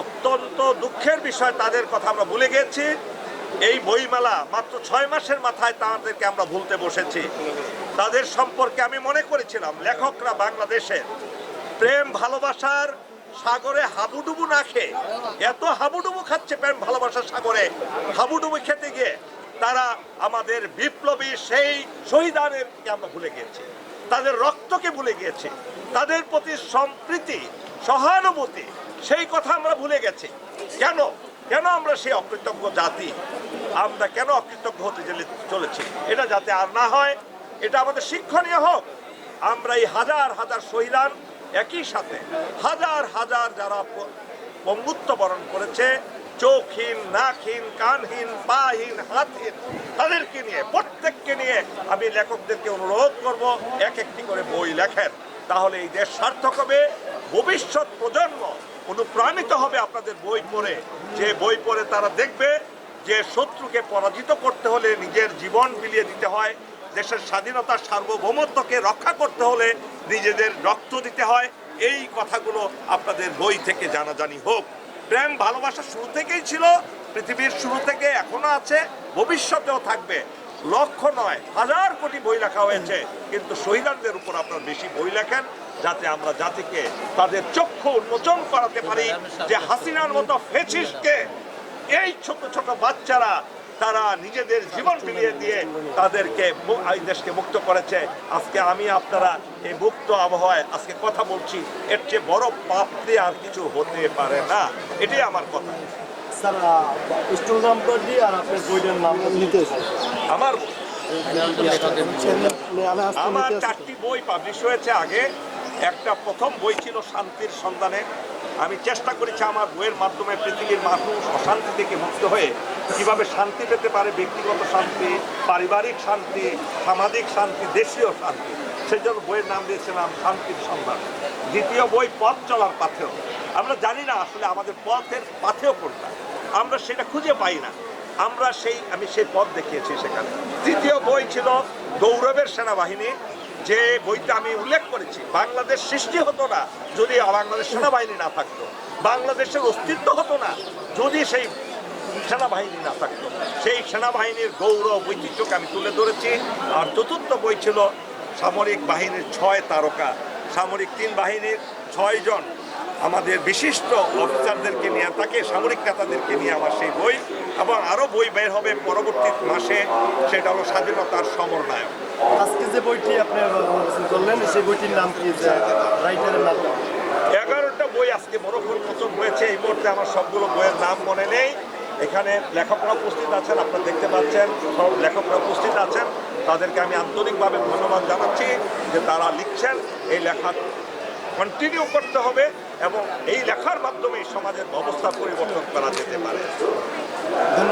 অত্যন্ত দুঃখের বিষয়, তাদের কথা আমরা ভুলে গেছি। এই বইমেলা মাত্র ছয় মাসের মাথায় তাদেরকে আমরা ভুলতে বসেছি। তাদের সম্পর্কে আমি মনে করেছিলাম, লেখকরা বাংলাদেশের প্রেম, ভালোবাসার সাগরে হাবুডুবু না খেয়ে, এত হাবুডুবু খাচ্ছে প্রেম, ভালোবাসার সাগরে হাবুডুবু খেতে গিয়ে, তারা আমাদের বিপ্লবী সেই শহীদানেরকে আমরা ভুলে গিয়েছি। তাদের রক্তকে ভুলে গিয়েছি। তাদের প্রতি সম্প্রীতি, সহানুভূতি সেই কথা আমরা ভুলে গেছি। কেন? কেন আমরা সেই অকৃতজ্ঞ জাতি? আমরা কেন অকৃতজ্ঞ হতে চলে- চলেছি? এটা যাতে আর না হয়, এটা আমাদের শিক্ষণীয় হোক। আমরা এই হাজার হাজার শহীদান একই সাথে হাজার হাজার যারা পঙ্গুত্ব বরণ করেছে, চোখহীন, নাকহীন, কানহীন, পাহীন, হাতহীন, তাদেরকে নিয়ে, প্রত্যেককে নিয়ে আমি লেখকদেরকে অনুরোধ করব, এক একটি করে বই লেখেন। তাহলে এই দেশ সার্থক হবে, ভবিষ্যৎ প্রজন্ম অনুপ্রাণিত হবে আপনাদের বই পড়ে। যে বই পড়ে তারা দেখবে যে শত্রুকে পরাজিত করতে হলে নিজের জীবন বিলিয়ে দিতে হয়, দেশের স্বাধীনতার সার্বভৌমত্বকে রক্ষা করতে হলে নিজেদের রক্ত দিতে হয়। এই কথাগুলো আপনাদের বই থেকে জানাজানি হোক। প্রেম, ভালোবাসা শুরু থেকেই ছিল, পৃথিবীর শুরু থেকে এখনও আছে, ভবিষ্যতেও থাকবে। লক্ষ নয়, হাজার কোটি বই লেখা হয়েছে, কিন্তু শহীদানদের উপর আপনার বেশি বই লেখেন। যাতে আমরা জাতিকে তাদের চক্ষু উন্মোচন করাতে পারি যে হাসিনার মতো ফেসিসকে এই ছোট ছোট বাচ্চারা তারা নিজেদের জীবন বিলিয়ে দিয়ে তাদেরকে এই দেশকে মুক্ত করেছে। আজকে আমি আপনারা এই মুক্ত আবহাওয়ায় আজকে কথা বলছি এর চেয়ে বড় পাপ দিয়ে আর কিছু হতে পারে না। এটাই আমার কথা। স্যার স্টল নাম্বার দিয়ে আর আপনার বইটার নাম নিতে আমার আমার চারটি বই পাবলিশ হয়েছে আগে। একটা প্রথম বই ছিল শান্তির সন্ধানে। আমি চেষ্টা করেছি আমার বইয়ের মাধ্যমে পৃথিবীর মানুষ অশান্তি থেকে মুক্ত হয়ে কীভাবে শান্তি পেতে পারে, ব্যক্তিগত শান্তি, পারিবারিক শান্তি, সামাজিক শান্তি, দেশীয় শান্তি। সেই জন্য বইয়ের নাম দিয়েছিলাম শান্তির সন্ধান। দ্বিতীয় বই, পথ চলার পাথেও আমরা জানি না আসলে আমাদের পথের পাথেও কোনটা। আমরা সেটা খুঁজে পাই না। আমরা সেই, আমি সেই পথ দেখিয়েছি সেখানে। তৃতীয় বই ছিল গৌরবের সেনাবাহিনী। যে বইটা আমি উল্লেখ করেছি, বাংলাদেশ সৃষ্টি হতো না যদি বাংলাদেশ সেনাবাহিনী না থাকতো। বাংলাদেশের অস্তিত্ব হতো না যদি সেই সেনাবাহিনী না থাকতো। সেই সেনাবাহিনীর গৌরব, ঐতিহ্যকে আমি তুলে ধরেছি। আর চতুর্থ বই ছিল সামরিক বাহিনীর ছয় তারকা। সামরিক তিন বাহিনীর ছয়জন আমাদের বিশিষ্ট অফিসারদেরকে নিয়ে তাকে সামরিক নেতাদেরকে নিয়ে আমার সেই বই এবং আরও বই বের হবে পরবর্তী মাসে সেটা হলো স্বাধীনতার সমরনায়ক। আজকে যে বইটি আপনি করলেন সেই বইটির নাম কি? রাইটারের নাম? এগারোটা বই আজকে মরফুল প্রচুর হয়েছে এই মুহূর্তে আমার সবগুলো বইয়ের নাম মনে নেই। এখানে লেখকরা উপস্থিত আছেন আপনারা দেখতে পাচ্ছেন সব লেখকরা উপস্থিত আছেন। তাদেরকে আমি আন্তরিকভাবে ধন্যবাদ জানাচ্ছি যে তারা লিখছেন এই লেখা কন্টিনিউ করতে হবে। এবং এই লেখার মাধ্যমে সমাজের অবস্থা পরিবর্তন করা যেতে পারে।